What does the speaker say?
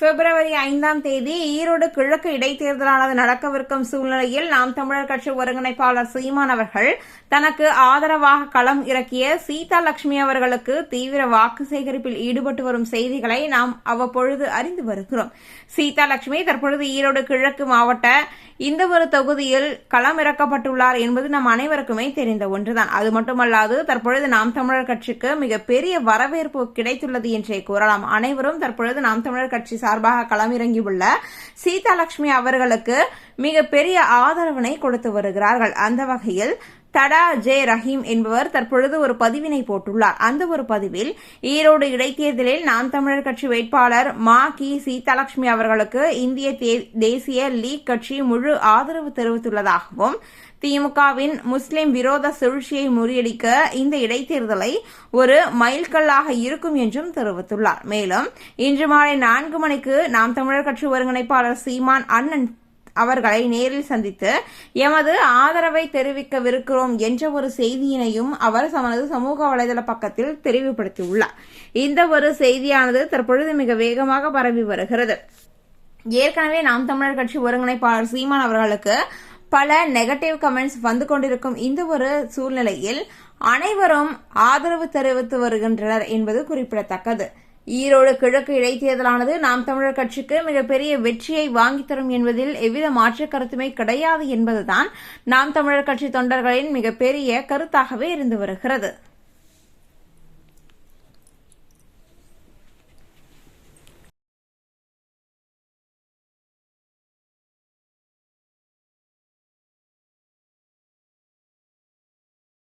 பிப்ரவரி ஐந்தாம் தேதி ஈரோடு கிழக்கு இடைத்தேர்தலானது நடக்கவிருக்கும் சூழ்நிலையில் நாம் தமிழர் கட்சி ஒருங்கிணைப்பாளர் சீமான் அவர்கள் தனக்கு ஆதரவாக களம் இறக்கிய சீதா லட்சுமி அவர்களுக்கு தீவிர வாக்கு சேகரிப்பில் ஈடுபட்டு வரும் செய்திகளை நாம் அவ்வப்பொழுது அறிந்து வருகிறோம். சீதா லட்சுமி தற்பொழுது ஈரோடு கிழக்கு மாவட்ட இந்த ஒரு தொகுதியில் களம் இறக்கப்பட்டுள்ளார் என்பது நம் அனைவருக்குமே தெரிந்த ஒன்றுதான். அது மட்டுமல்லாது தற்பொழுது நாம் தமிழர் கட்சிக்கு மிகப்பெரிய வரவேற்பு கிடைத்துள்ளது என்றே கூறலாம். அனைவரும் தற்பொழுது நாம் தமிழர் கட்சி சார்பாக களமிறங்கியுள்ள சீதாலட்சுமி அவர்களுக்கு மிகப்பெரிய ஆதரவினை கொடுத்து வருகிறார்கள். அந்த வகையில் தடா ஜே ரஹீம் என்பவர் தற்பொழுது ஒரு பதிவினை போட்டுள்ளார். அந்த ஒரு பதிவில் ஈரோடு இடைத்தேர்தலில் நாம் தமிழர் கட்சி வேட்பாளர் மா கி சீதாலட்சுமி அவர்களுக்கு இந்திய தே- தேசிய லீக் கட்சி முழு ஆதரவு தெரிவித்துள்ளதாகவும் திமுகவின் முஸ்லிம் விரோத சூழ்ச்சியை முறியடிக்க இந்த இடைத்தேர்தலை ஒரு மைல்கல்லாக இருக்கும் என்றும் தெரிவித்துள்ளார். மேலும் இன்று மாலை நான்கு மணிக்கு நாம் தமிழர் கட்சி ஒருங்கிணைப்பாளர் சீமான் அண்ணன் அவர்களை நேரில் சந்தித்து எமது ஆதரவை தெரிவிக்கவிருக்கிறோம் என்ற ஒரு செய்தியினையும் அவர் தமது சமூக வலைதள பக்கத்தில் தெரிவுபடுத்தியுள்ளார். இந்த ஒரு செய்தியானது தற்பொழுது மிக வேகமாக பரவி வருகிறது. ஏற்கனவே நாம் தமிழர் கட்சி ஒருங்கிணைப்பாளர் சீமான் அவர்களுக்கு பல நெகட்டிவ் கமெண்ட்ஸ் வந்து கொண்டிருக்கும் இந்த ஒரு சூழ்நிலையில் அனைவரும் ஆதரவு தெரிவித்து வருகின்றனர் என்பது குறிப்பிடத்தக்கது. ஈரோடு கிழக்கு இடைத்தேர்தலானது நாம் தமிழர் கட்சிக்கு மிகப்பெரிய வெற்றியை வாங்கித் தரும் என்பதில் எவ்வித மாற்று கருத்துமே கிடையாது என்பதுதான் நாம் தமிழர் கட்சி தொண்டர்களின் மிகப்பெரிய கருத்தாகவே இருந்து வருகிறது.